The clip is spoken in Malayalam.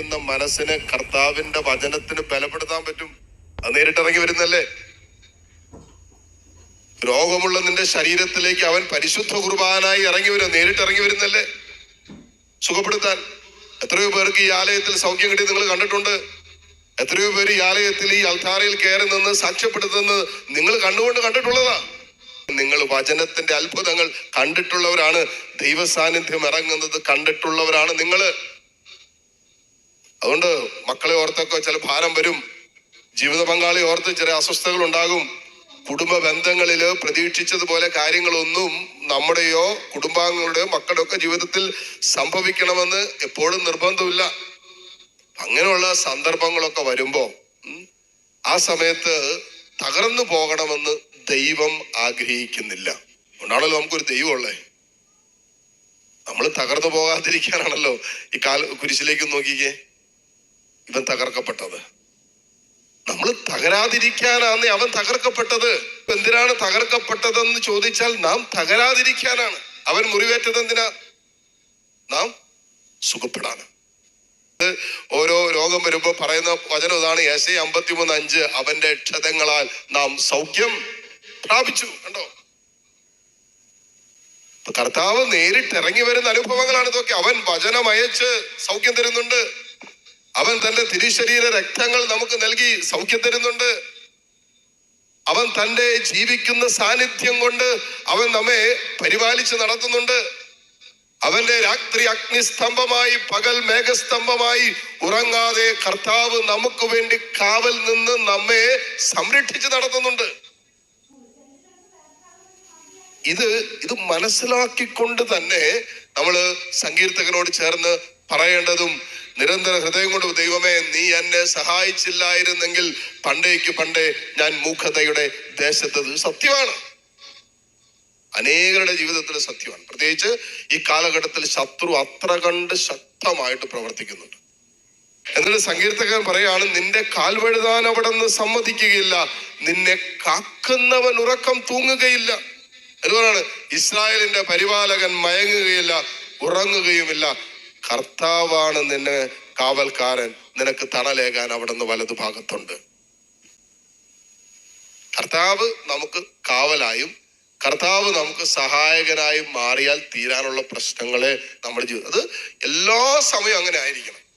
ഇന്ന മനസ്സിനെ കർത്താവിന്റെ വചനത്തിന് ബലപ്പെടുത്താൻ പറ്റും. അത് നേരിട്ടിറങ്ങി വരുന്നല്ലേ രോഗമുള്ള നിന്റെ ശരീരത്തിലേക്ക് അവൻ പരിശുദ്ധ കുർബാനായി ഇറങ്ങി വരും. നേരിട്ട് ഇറങ്ങി വരുന്നല്ലേ സുഖപ്പെടുത്താൻ. എത്രയോ പേർക്ക് ഈ ആലയത്തിൽ സൗഖ്യം കിട്ടി നിങ്ങൾ കണ്ടിട്ടുണ്ട്. എത്രയോ പേര് ഈ ആലയത്തിൽ ഈ അൽത്താറയിൽ കയറി നിന്ന് സാക്ഷ്യപ്പെടുത്തുന്നത് നിങ്ങൾ കണ്ണുകൊണ്ട് കണ്ടിട്ടുള്ളതാ. നിങ്ങൾ വചനത്തിന്റെ അത്ഭുതങ്ങൾ കണ്ടിട്ടുള്ളവരാണ്. ദൈവസാന്നിധ്യം ഇറങ്ങുന്നത് കണ്ടിട്ടുള്ളവരാണ് നിങ്ങൾ അതുകൊണ്ട് മക്കളെ ഓർത്തൊക്കെ ചില ഭാരം വരും. ജീവിത പങ്കാളി ഓർത്ത് ചില അസ്വസ്ഥതകൾ ഉണ്ടാകും കുടുംബ ബന്ധങ്ങളിൽ പ്രതീക്ഷിച്ചതുപോലെ കാര്യങ്ങളൊന്നും നമ്മുടെയോ കുടുംബാംഗങ്ങളുടെയോ മക്കളുടെ ഒക്കെ ജീവിതത്തിൽ സംഭവിക്കണമെന്ന് എപ്പോഴും നിർബന്ധമില്ല. അങ്ങനെയുള്ള സന്ദർഭങ്ങളൊക്കെ വരുമ്പോ ആ സമയത്ത് തകർന്നു പോകണമെന്ന് ദൈവം ആഗ്രഹിക്കുന്നില്ല. അതുകൊണ്ടാണല്ലോ നമുക്കൊരു ദൈവമുള്ളേ. നമ്മൾ തകർന്നു പോകാതിരിക്കാനാണല്ലോ ഈ കാൽ കുരിശിലേക്ക് നോക്കിക്കേ. ഇവൻ തകർക്കപ്പെട്ടത്. നമ്മൾ തകരാതിരിക്കാനാണ് അവൻ തകർക്കപ്പെട്ടത്. എന്തിനാണ് തകർക്കപ്പെട്ടതെന്ന് ചോദിച്ചാൽ നാം തകരാതിരിക്കാനാണ്. അവൻ മുറിവേറ്റത് എന്തിനാ? നാം സുഖപ്പെടാണ് ഇത് ഓരോ രോഗം വരുമ്പോ പറയുന്ന വചനം ഇതാണ്. എസ് എ അമ്പത്തിമൂന്ന് അഞ്ച് അവന്റെ ക്ഷതങ്ങളാൽ നാം സൗഖ്യം പ്രാപിച്ചു. കണ്ടോ? കർത്താവ് നേരിട്ട് ഇറങ്ങി വരുന്ന അനുഭവങ്ങളാണ് ഇതൊക്കെ. അവൻ വചനം അയച്ച് സൗഖ്യം തരുന്നുണ്ട്. അവൻ തന്റെ തിരുശരീര രക്തങ്ങൾ നമുക്ക് നൽകി സൗഖ്യം തരുന്നുണ്ട്. അവൻ തന്റെ ജീവിക്കുന്ന സാന്നിധ്യം കൊണ്ട് അവൻ നമ്മെ പരിപാലിച്ച് നടത്തുന്നുണ്ട്. അവന്റെ രാത്രി അഗ്നിസ്തംഭമായി പകൽ മേഘസ്തംഭമായി ഉറങ്ങാതെ കർത്താവ് നമുക്ക് വേണ്ടി കാവൽ നിന്ന് നമ്മെ സംരക്ഷിച്ച് നടത്തുന്നുണ്ട്. ഇത് ഇത് മനസ്സിലാക്കിക്കൊണ്ട് തന്നെ നമ്മൾ സങ്കീർത്തകനോട് ചേർന്ന് പറയേണ്ടതും നിരന്തര ഹൃദയം കൊണ്ട് ദൈവമേ നീ എന്നെ സഹായിച്ചില്ലായിരുന്നെങ്കിൽ പണ്ടേക്ക് പണ്ടേ ഞാൻ മൂഖതയുടെ ദേശത്ത് സത്യമാണ്. അനേകരുടെ ജീവിതത്തിൽ സത്യമാണ്. പ്രത്യേകിച്ച് ഈ കാലഘട്ടത്തിൽ ശത്രു അത്ര കണ്ട് ശക്തമായിട്ട് പ്രവർത്തിക്കുന്നുണ്ട്. എന്നിട്ട് സങ്കീർത്തകൻ പറയാണ് നിന്റെ കാൽവഴുതാൻ അവിടെ നിന്ന് സമ്മതിക്കുകയില്ല. നിന്നെ കാക്കുന്നവൻ ഉറക്കം തൂങ്ങുകയില്ല. എന്തുകൊണ്ടാണ് ഇസ്രായേലിന്റെ പരിപാലകൻ മയങ്ങുകയില്ല ഉറങ്ങുകയുമില്ല. കർത്താവാണ് നിന്നെ കാവൽക്കാരൻ. നിനക്ക് തണലേകാൻ അവിടെ നിന്ന് വലതു ഭാഗത്തുണ്ട്. കർത്താവ് നമുക്ക് കാവലായും കർത്താവ് നമുക്ക് സഹായകനായും മാറിയാൽ തീരാനുള്ള പ്രശ്നങ്ങളെ നമ്മുടെ ജീവിതം. അത് എല്ലാ സമയവും അങ്ങനെ ആയിരിക്കണം.